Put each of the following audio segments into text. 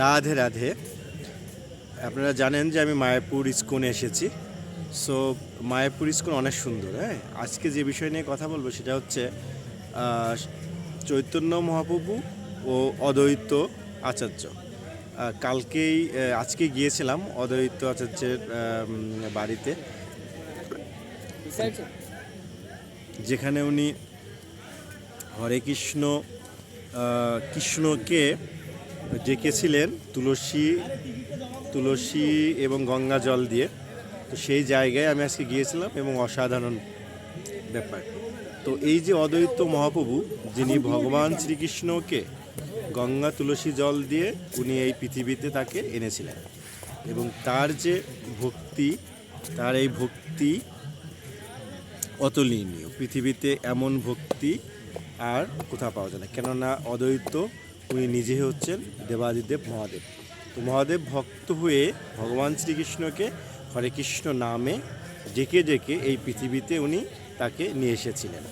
রাধে রাধে। আপনারা জানেন যে আমি মায়াপুর ইস্কনে এসেছি। সো মায়াপুর ইস্কন অনেক সুন্দর হ্যাঁ? আজকে যে বিষয় নিয়ে কথা বলব সেটা হচ্ছে চৈতন্য মহাপ্রভু ও অদ্বৈত আচার্য। কালকেই আজকে গিয়েছিলাম অদ্বৈত আচার্যের বাড়িতে। যেখানে উনি হরে কৃষ্ণ কৃষ্ণকে ডেকেছিলেন তুলসী তুলসী এবং গঙ্গা জল দিয়ে। তো সেই জায়গায় আমি আজকে গিয়েছিলাম এবং অসাধারণ ব্যাপার। তো এই যে অদ্বৈত মহাপ্রভু, যিনি ভগবান শ্রীকৃষ্ণকে গঙ্গা তুলসী জল দিয়ে উনি এই পৃথিবীতে তাকে এনেছিলেন এবং তার যে ভক্তি, তার এই ভক্তি অতুলনীয়। পৃথিবীতে এমন ভক্তি আর কোথাও পাওয়া যায় না। কেননা অদ্বৈত উনি নিজে হচ্ছেন দেবাদিদেব মহাদেব। তো মহাদেব ভক্ত হয়ে ভগবান শ্রীকৃষ্ণকে হরে কৃষ্ণ নামে ডেকে ডেকে এই পৃথিবীতে উনি তাকে নিয়ে এসেছিলেন।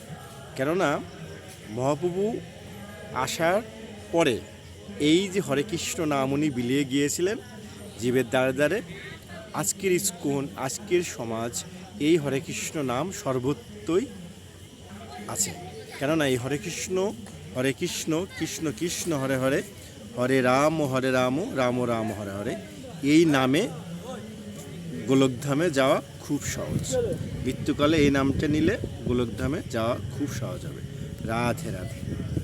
কেননা মহাপ্রভু আসার পরে এই যে হরে কৃষ্ণ নাম উনি বিলিয়ে গিয়েছিলেন জীবের দ্বারে দ্বারে, আজকের ইস্কন, আজকের সমাজ এই হরে কৃষ্ণ নাম সর্বত্রই আছে। কেননা এই হরে কৃষ্ণ হরে কৃষ্ণ কৃষ্ণ কৃষ্ণ, হরে হরে। হরে রাম হরে রাম রাম রাম, হরে হরে। এই নামে গোলকধামে যাওয়া খুব সহজ। মৃত্যুকালে এই নামটা নিলে গোলকধামে যাওয়া খুব সহজ হবে। রাধে রাধে।